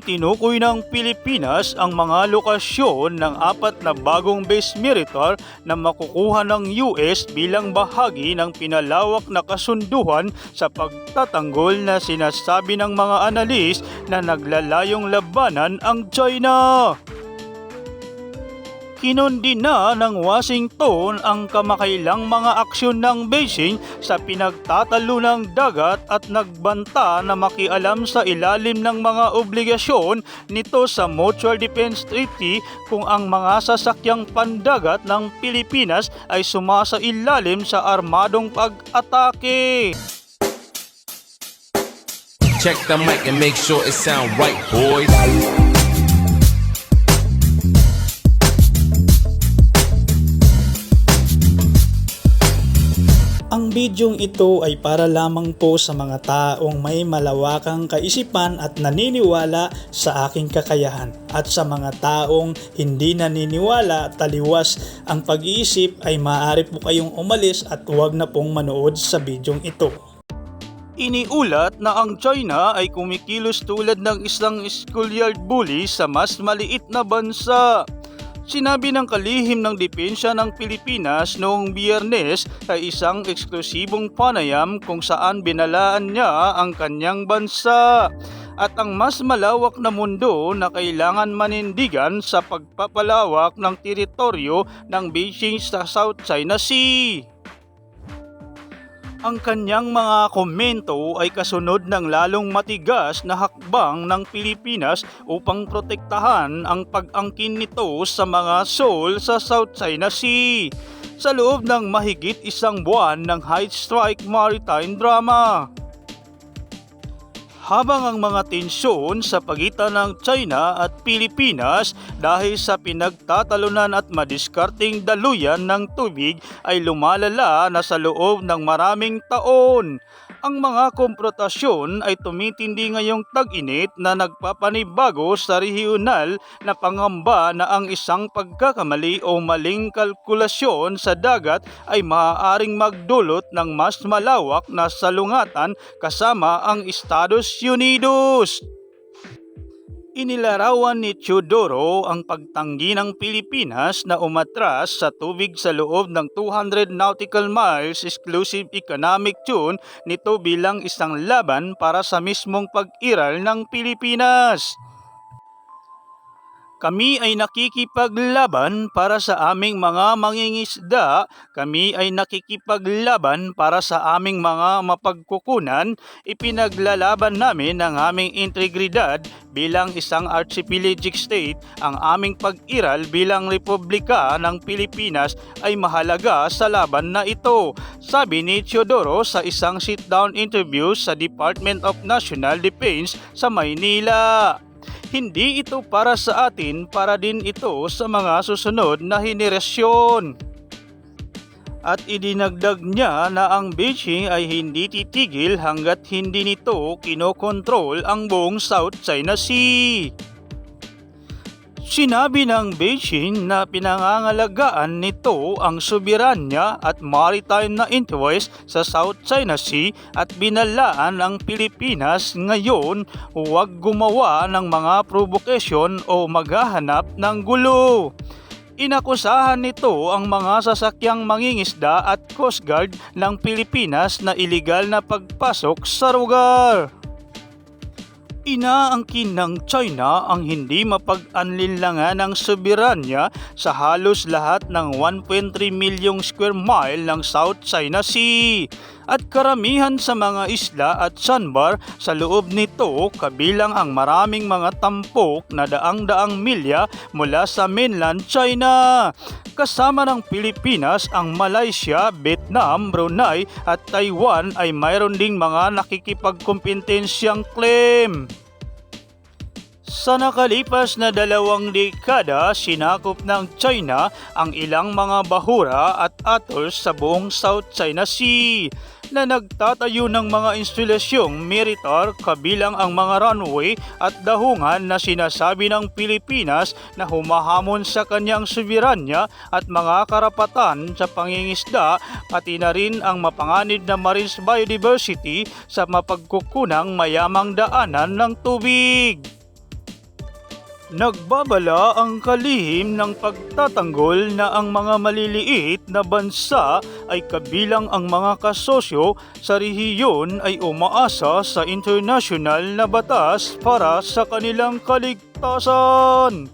Tinukoy ng Pilipinas ang mga lokasyon ng apat na bagong base militar na makukuha ng US bilang bahagi ng pinalawak na kasunduan sa pagtatanggol na sinasabi ng mga analis na naglalayong labanan ang China. Kinundi na ng Washington ang kamakailang mga aksyon ng Beijing sa pinagtatalo ng dagat at nagbanta na makialam sa ilalim ng mga obligasyon nito sa Mutual Defense Treaty kung ang mga sasakyang pandagat ng Pilipinas ay sumasa ilalim sa armadong pag-atake. Check the mic and make sure it sound right, boys. Bidyong ito ay para lamang po sa mga taong may malawakang kaisipan at naniniwala sa aking kakayahan at sa mga taong hindi naniniwala taliwas ang pag-iisip ay maaari po kayong umalis at huwag na pong manood sa bidyong ito. Iniulat na ang China ay kumikilos tulad ng isang schoolyard bully sa mas maliit na bansa. Sinabi ng kalihim ng depensya ng Pilipinas noong biyernes sa isang eksklusibong panayam kung saan binalaan niya ang kanyang bansa at ang mas malawak na mundo na kailangan manindigan sa pagpapalawak ng teritoryo ng Beijing sa South China Sea. Ang kanyang mga komento ay kasunod ng lalong matigas na hakbang ng Pilipinas upang protektahan ang pag-angkin nito sa mga shoal sa South China Sea sa loob ng mahigit isang buwan ng high strike maritime drama. Habang ang mga tensyon sa pagitan ng China at Pilipinas dahil sa pinagtatalunan at madiskarting daluyan ng tubig ay lumalala na sa loob ng maraming taon. Ang mga komprotasyon ay tumitindi ngayong tag-init na nagpapanibago sa regional na pangamba na ang isang pagkakamali o maling kalkulasyon sa dagat ay maaaring magdulot ng mas malawak na salungatan kasama ang Estados Unidos. Inilarawan ni Teodoro ang pagtanggi ng Pilipinas na umatras sa tubig sa loob ng 200 nautical miles exclusive economic zone nito bilang isang laban para sa mismong pag-iral ng Pilipinas. Kami ay nakikipaglaban para sa aming mga mangingisda. Kami ay nakikipaglaban para sa aming mga mapagkukunan. Ipinaglalaban namin ang aming integridad bilang isang archipelagic state. Ang aming pag-iral bilang Republika ng Pilipinas ay mahalaga sa laban na ito. Sabi ni Teodoro sa isang sit-down interview sa Department of National Defense sa Maynila. Hindi ito para sa atin, para din ito sa mga susunod na henerasyon. At idinagdag niya na ang Beijing ay hindi titigil hanggat hindi nito kinokontrol ang buong South China Sea. Sinabi ng Beijing na pinangangalagaan nito ang soberanya at maritime na interest sa South China Sea at binalaan ang Pilipinas ngayon huwag gumawa ng mga provokasyon o maghahanap ng gulo. Inakusahan nito ang mga sasakyang mangingisda at Coast Guard ng Pilipinas na iligal na pagpasok sa lugar. Inaangkin ng China ang hindi mapag-anlinlangan ng soberanya sa halos lahat ng 1.3 milyong square mile ng South China Sea at karamihan sa mga isla at sandbar sa loob nito kabilang ang maraming mga tampok na daang-daang milya mula sa mainland China. Kasama ng Pilipinas, ang Malaysia, Vietnam, Brunei at Taiwan ay mayroon ding mga nakikipagkompetensyang claim. Sa nakalipas na dalawang dekada, sinakop ng China ang ilang mga bahura at atolls sa buong South China Sea na nagtatayo ng mga instalasyong militar kabilang ang mga runway at dahungan na sinasabi ng Pilipinas na humahamon sa kanyang soberanya at mga karapatan sa pangingisda pati na rin ang mapanganib na marine biodiversity sa mapagkukunang mayamang daanan ng tubig. Nagbabala ang kalihim ng pagtatanggol na ang mga maliliit na bansa ay kabilang ang mga kasosyo sa rehiyon ay umaasa sa international na batas para sa kanilang kaligtasan.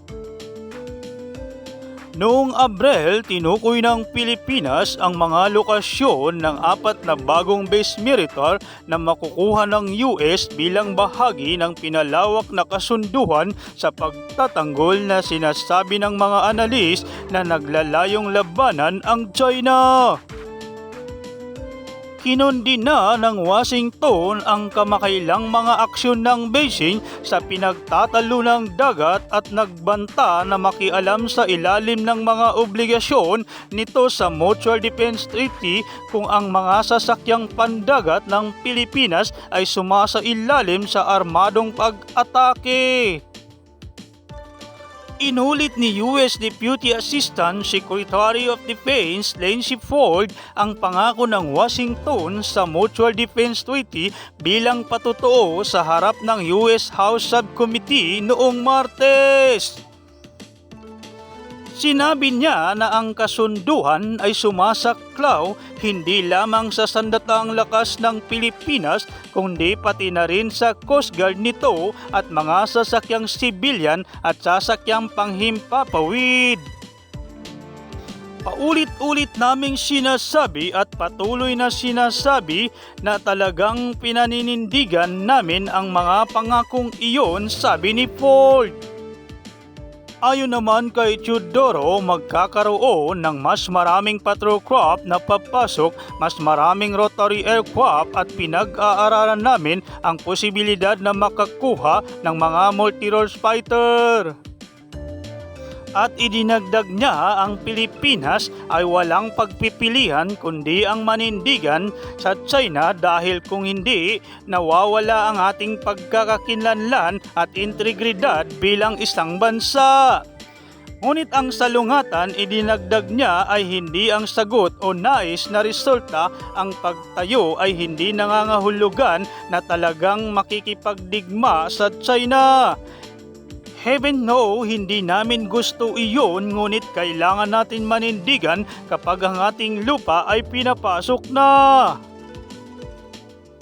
Noong Abril, tinukoy ng Pilipinas ang mga lokasyon ng apat na bagong base militar na makukuha ng US bilang bahagi ng pinalawak na kasunduan sa pagtatanggol na sinasabi ng mga analis na naglalayong labanan ang China. Kinundina ng Washington ang kamakailang mga aksyon ng Beijing sa pinagtatalo ng dagat at nagbanta na makialam sa ilalim ng mga obligasyon nito sa Mutual Defense Treaty kung ang mga sasakyang pandagat ng Pilipinas ay sumasa ilalim sa armadong pag-atake. Inulit ni US Deputy Assistant Secretary of Defense Lindsey Ford ang pangako ng Washington sa Mutual Defense Treaty bilang patotoo sa harap ng US House Subcommittee noong Martes. Sinabi niya na ang kasunduhan ay sumasaklaw hindi lamang sa sandatang lakas ng Pilipinas kundi pati na rin sa Coast Guard nito at mga sasakyang sibilyan at sasakyang panghimpapawid. Paulit-ulit naming sinasabi at patuloy na sinasabi na talagang pinaninindigan namin ang mga pangakong iyon sabi ni Ford. Ayon naman kay Chudoro, magkakaroon ng mas maraming patrol craft na papasok, mas maraming rotary aircraft at pinag-aaralan namin ang posibilidad na makakuha ng mga multi-role fighter. At idinagdag niya ang Pilipinas ay walang pagpipilian kundi ang manindigan sa China dahil kung hindi, nawawala ang ating pagkakakinlanlan at integridad bilang isang bansa. Ngunit ang salungatan idinagdag niya ay hindi ang sagot o nais na resulta ang pagtayo ay hindi nangangahulugan na talagang makikipagdigma sa China. Heaven no, hindi namin gusto iyon ngunit kailangan natin manindigan kapag ang ating lupa ay pinapasok na.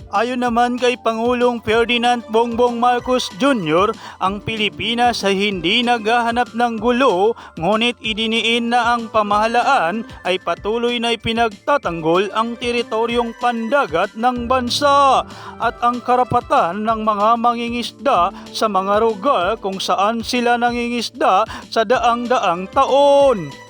Ayon naman kay Pangulong Ferdinand Bongbong Marcos Jr., ang Pilipinas ay hindi naghahanap ng gulo ngunit idiniin na ang pamahalaan ay patuloy na ipinagtatanggol ang teritoryong pandagat ng bansa at ang karapatan ng mga mangingisda sa mga lugar kung saan sila nangingisda sa daang-daang taon.